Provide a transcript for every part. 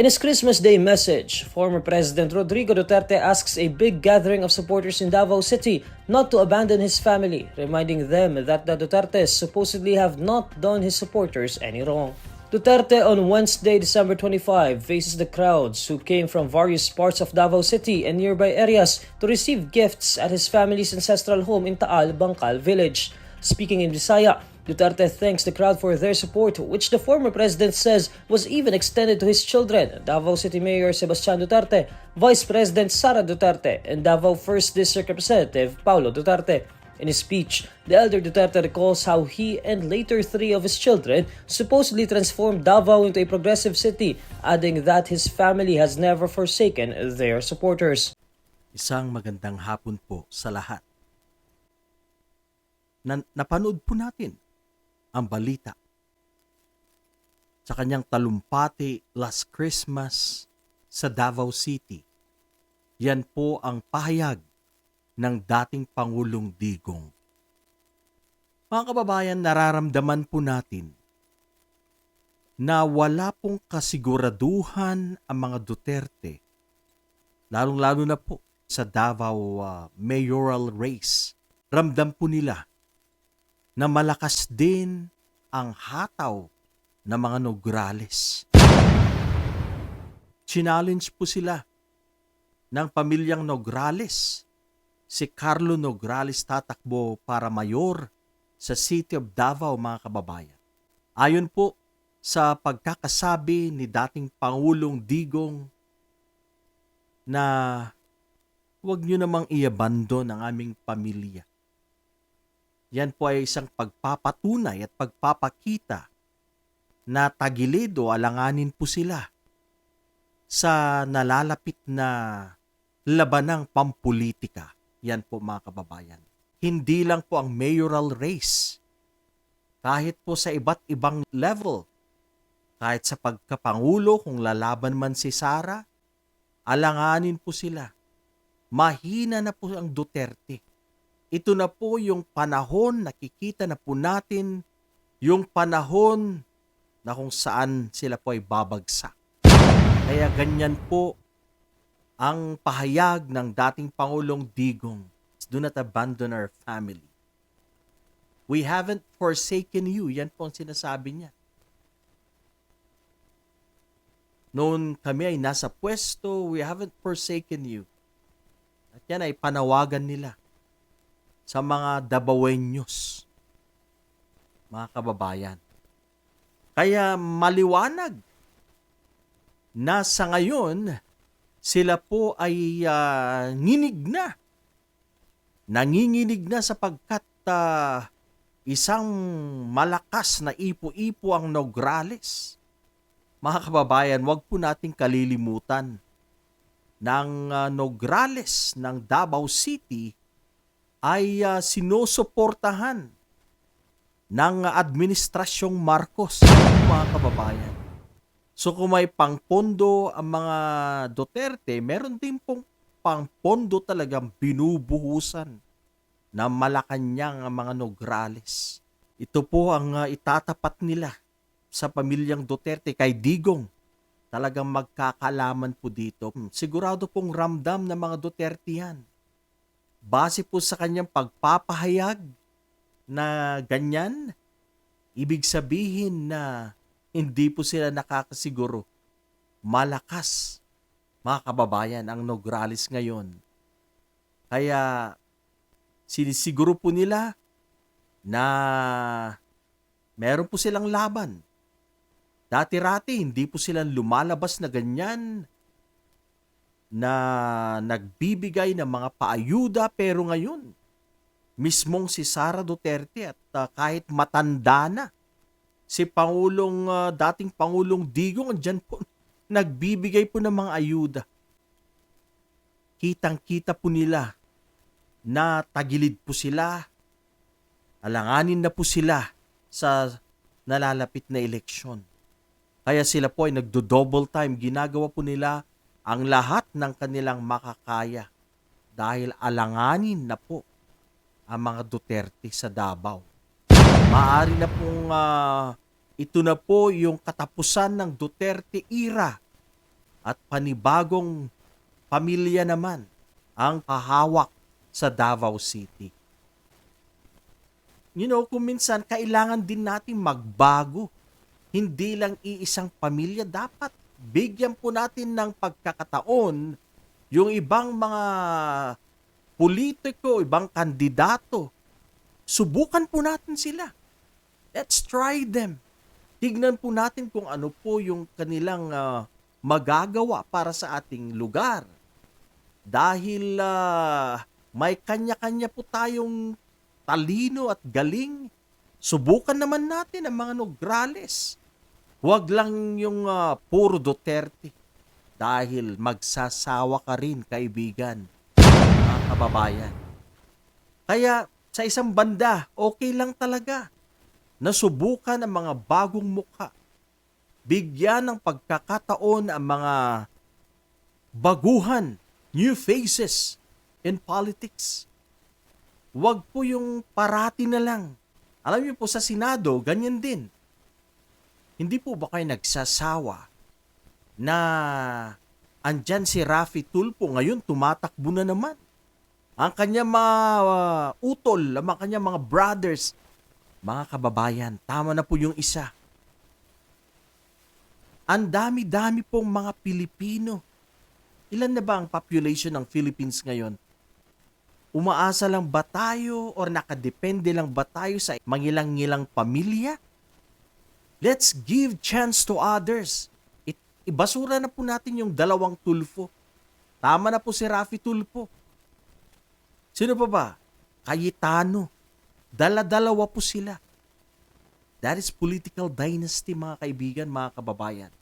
In his Christmas Day message, former President Rodrigo Duterte asks a big gathering of supporters in Davao City not to abandon his family, reminding them that the Dutertes supposedly have not done his supporters any wrong. Duterte on Wednesday, December 25, faces the crowds who came from various parts of Davao City and nearby areas to receive gifts at his family's ancestral home in Taal, Bangkal Village. Speaking in Bisaya, Duterte thanks the crowd for their support, which the former president says was even extended to his children, Davao City Mayor Sebastian Duterte, Vice President Sara Duterte, and Davao 1st District Representative Paulo Duterte. In his speech, the elder Duterte recalls how he and later three of his children supposedly transformed Davao into a progressive city, adding that his family has never forsaken their supporters. Isang magandang hapon po sa lahat. Na, napanood po natin ang balita sa kanyang talumpati last Christmas sa Davao City. Yan po ang pahayag ng dating Pangulong Digong. Mga kababayan, nararamdaman po natin na wala pong kasiguraduhan ang mga Duterte, lalong-lalo na po sa Davao uh, mayoral race. Ramdam po nila na malakas din ang hataw ng mga Nograles. Challenge po sila ng pamilyang Nograles. Si Carlo Nograles tatakbo para mayor sa City of Davao mga kababayan. Ayon po sa pagkakasabi ni dating Pangulong Digong na huwag nyo namang iabandon ang aming pamilya. Yan po ay isang pagpapatunay at pagpapakita na tagilid o alanganin po sila sa nalalapit na labanang pampolitika. Yan po mga kababayan. Hindi lang po ang mayoral race. Kahit po sa iba't ibang level. Kahit sa pagkapangulo, kung lalaban man si Sara, alanganin po sila. Mahina na po ang Duterte. Ito na po yung panahon, nakikita na po natin yung panahon na kung saan sila po ay babagsak. Kaya ganyan po ang pahayag ng dating Pangulong Digong. Do not abandon our family. We haven't forsaken you. Yan po ang sinasabi niya. Noon kami ay nasa pwesto, we haven't forsaken you. At yan ay panawagan nila sa mga Dabawenyos, mga kababayan. Kaya maliwanag na sa ngayon, sila po ay uh, nginig na. Nanginginig na sapagkat uh, isang malakas na ipo-ipo ang Nograles. Mga kababayan, wag po nating kalilimutan ng uh, Nograles ng Davao City ay uh, sinusuportahan ng administrasyong Marcos, mga kababayan. So kung may pangpondo ang mga Duterte, meron din pong pangpondo talagang binubuhusan na Malacanang ang mga Nograles. Ito po ang uh, itatapat nila sa pamilyang Duterte kay Digong. Talagang magkakalaman po dito. Hmm, sigurado pong ramdam ng mga Duterte yan. Base po sa kanyang pagpapahayag na ganyan, ibig sabihin na hindi po sila nakakasiguro. Malakas, mga kababayan, ang Nograles ngayon. Kaya sinisiguro po nila na meron po silang laban. Dati-rati, hindi po silang lumalabas na ganyan na nagbibigay ng mga paayuda pero ngayon mismong si Sara Duterte at uh, kahit matanda na si Pangulong uh, dating Pangulong Digong andyan po nagbibigay po ng mga ayuda. Kitang-kita po nila na tagilid po sila. Alanganin na po sila sa nalalapit na eleksyon. Kaya sila po ay nagdo-double time. Ginagawa po nila ang lahat ng kanilang makakaya dahil alanganin na po ang mga Duterte sa Davao. Maari na pong uh, ito na po yung katapusan ng Duterte era at panibagong pamilya naman ang kahawak sa Davao City. You know, kung minsan kailangan din natin magbago. Hindi lang iisang pamilya dapat bigyan po natin ng pagkakataon yung ibang mga politiko, ibang kandidato. Subukan po natin sila. Let's try them. Tignan po natin kung ano po yung kanilang ah, magagawa para sa ating lugar. Dahil ah, may kanya-kanya po tayong talino at galing. Subukan naman natin ang mga Nograles. Huwag lang yung ah, puro Duterte. Dahil magsasawa ka rin, kaibigan, mga kababayan. Kaya sa isang banda, okay lang talaga na subukan ang mga bagong mukha. Bigyan ng pagkakataon ang mga baguhan, new faces in politics. Huwag po yung parati na lang. Alam niyo po sa Senado, ganyan din. Hindi po ba kayo nagsasawa na andyan si Rafi Tulpo ngayon tumatakbo na naman? Ang kanya mga uh, utol, ang kanya mga brothers, mga kababayan, tama na po yung isa. Ang dami-dami pong mga Pilipino. Ilan na ba ang population ng Philippines ngayon? Umaasa lang ba tayo or nakadepende lang ba tayo sa mangilang-ngilang pamilya? Let's give chance to others. It, ibasura na po natin yung dalawang tulfo. Tama na po si Rafi Tulfo. Sino pa ba? Cayetano. Dala-dalawa po sila. That is political dynasty mga kaibigan, mga kababayan.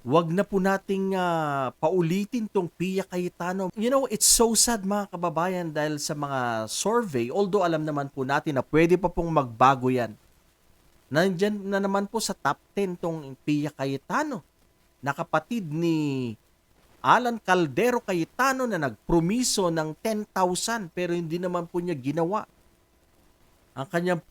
Huwag na po nating ah, paulitin tong Pia Cayetano. You know, it's so sad mga kababayan dahil sa mga survey, although alam naman po natin na pwede pa pong magbago yan. Nandyan na naman po sa top 10 tong Pia Cayetano na kapatid ni Alan Caldero Cayetano na nagpromiso ng 10,000 pero hindi naman po niya ginawa. Ang kanyang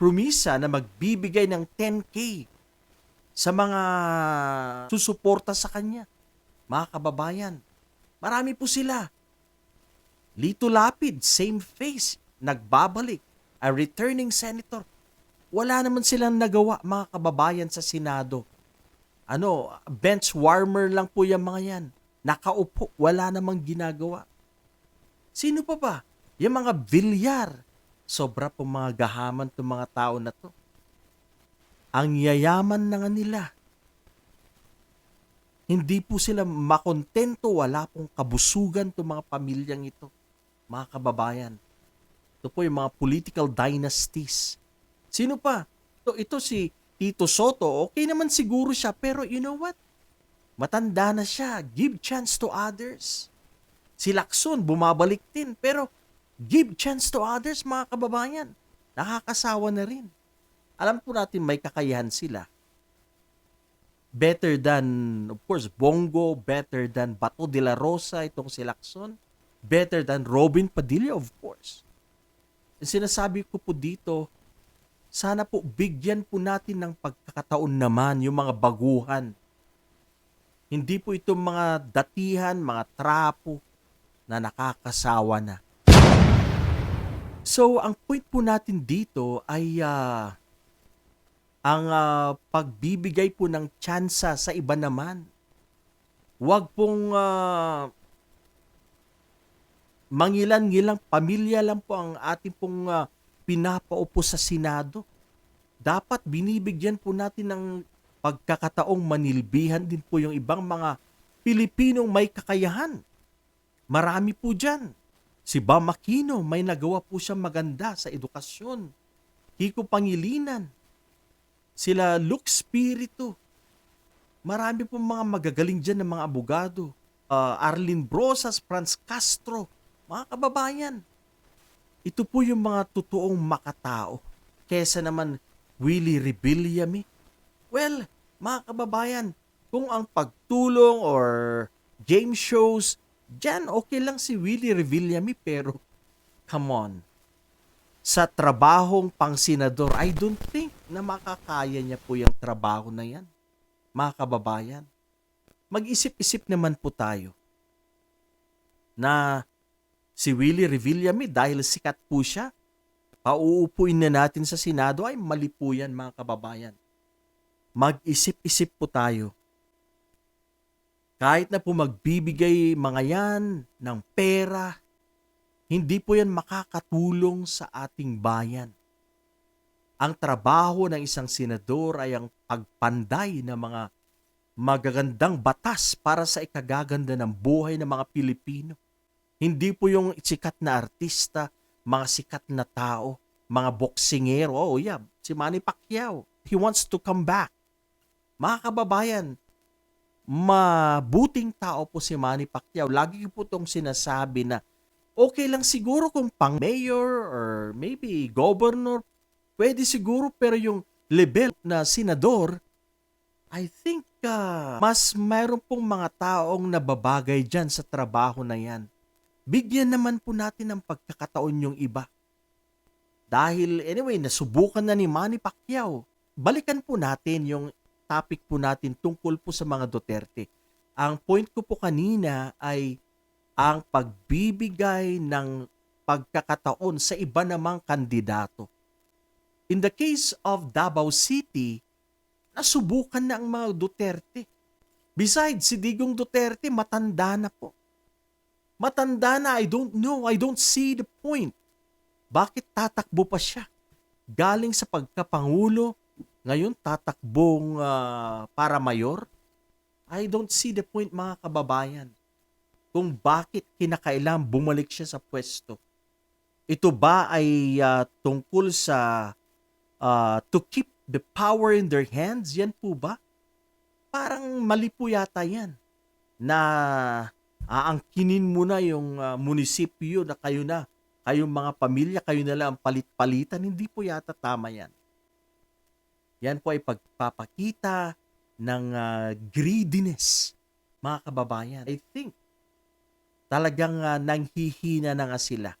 promisa na magbibigay ng 10K sa mga susuporta sa kanya. Mga kababayan, marami po sila. Lito Lapid, same face, nagbabalik. A returning senator. Wala naman silang nagawa mga kababayan sa Senado. Ano, bench warmer lang po yung mga yan. Nakaupo, wala namang ginagawa. Sino pa ba? Yung mga Villar. Sobra po mga gahaman itong mga tao na to. Ang yayaman na nga nila. Hindi po sila makontento, wala pong kabusugan itong mga pamilyang ito. Mga kababayan. Ito po yung mga political dynasties. Sino pa? Ito, ito si Tito Soto. Okay naman siguro siya, pero you know what? Matanda na siya. Give chance to others. Si Lacson, bumabalik din. Pero give chance to others, mga kababayan. Nakakasawa na rin. Alam po natin may kakayahan sila. Better than, of course, Bongo, better than Bato de la Rosa, itong si Lacson. Better than Robin Padilla, of course. Ang sinasabi ko po dito, sana po bigyan po natin ng pagkakataon naman yung mga baguhan. Hindi po itong mga datihan, mga trapo na nakakasawa na. So, ang point po natin dito ay ah, ang ah, pagbibigay po ng tsansa sa iba naman. Huwag pong ah, mangilan-ngilang pamilya lang po ang ating pong ah, pinapaupo sa Senado. Dapat binibigyan po natin ng pagkakataong manilbihan din po yung ibang mga Pilipinong may kakayahan. Marami po dyan. Si Bam Aquino, may nagawa po siya maganda sa edukasyon. Kiko Pangilinan. Sila Luke Spiritu. Marami po mga magagaling dyan ng mga abogado. Uh, Arlene Brosas, Franz Castro. Mga kababayan. Ito po yung mga totoong makatao. Kesa naman Willie Rebillame. Well, mga kababayan, kung ang pagtulong or game shows, dyan okay lang si Willie Revillame pero come on. Sa trabahong pang senador, I don't think na makakaya niya po yung trabaho na yan. Mga kababayan. mag-isip-isip naman po tayo na si Willie Revillame dahil sikat po siya, pauupuin na natin sa Senado ay mali po yan mga kababayan. Mag-isip-isip po tayo. Kahit na po magbibigay mga yan ng pera, hindi po yan makakatulong sa ating bayan. Ang trabaho ng isang senador ay ang pagpanday ng mga magagandang batas para sa ikagaganda ng buhay ng mga Pilipino. Hindi po yung sikat na artista, mga sikat na tao, mga boksingero. Oh yeah, si Manny Pacquiao. He wants to come back. Mga kababayan, mabuting tao po si Manny Pacquiao. Lagi po itong sinasabi na okay lang siguro kung pang mayor or maybe governor, pwede siguro pero yung level na senador, I think ah, mas mayroon pong mga taong nababagay dyan sa trabaho na yan. Bigyan naman po natin ng pagkakataon yung iba. Dahil anyway, nasubukan na ni Manny Pacquiao. Balikan po natin yung topic po natin tungkol po sa mga Duterte. Ang point ko po kanina ay ang pagbibigay ng pagkakataon sa iba namang kandidato. In the case of Davao City, nasubukan na ang mga Duterte. Besides, si Digong Duterte matanda na po. Matanda na, I don't know, I don't see the point. Bakit tatakbo pa siya? Galing sa pagkapangulo, ngayon tatakbong ah, para mayor? I don't see the point mga kababayan. Kung bakit kinakailangan bumalik siya sa pwesto. Ito ba ay ah, tungkol sa ah, to keep the power in their hands? Yan po ba? Parang mali po yata yan. Na aangkinin mo na yung ah, munisipyo na kayo na, kayong mga pamilya, kayo na lang ang palit-palitan. Hindi po yata tama yan. Yan po ay pagpapakita ng ah, greediness, mga kababayan. I think talagang ah, nanghihina na nga sila.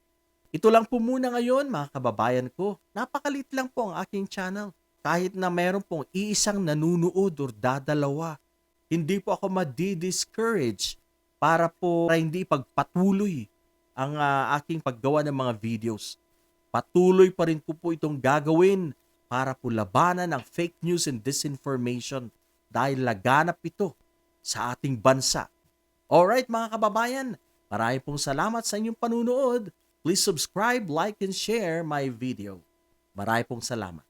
Ito lang po muna ngayon, mga kababayan ko. Napakalit lang po ang aking channel. Kahit na meron pong iisang nanunood or dadalawa, hindi po ako madi-discourage para po para hindi pagpatuloy ang ah, aking paggawa ng mga videos. Patuloy pa rin ko po itong gagawin para po labanan ang fake news and disinformation dahil laganap ito sa ating bansa. Alright mga kababayan, maraming pong salamat sa inyong panunood. Please subscribe, like, and share my video. Maraming pong salamat.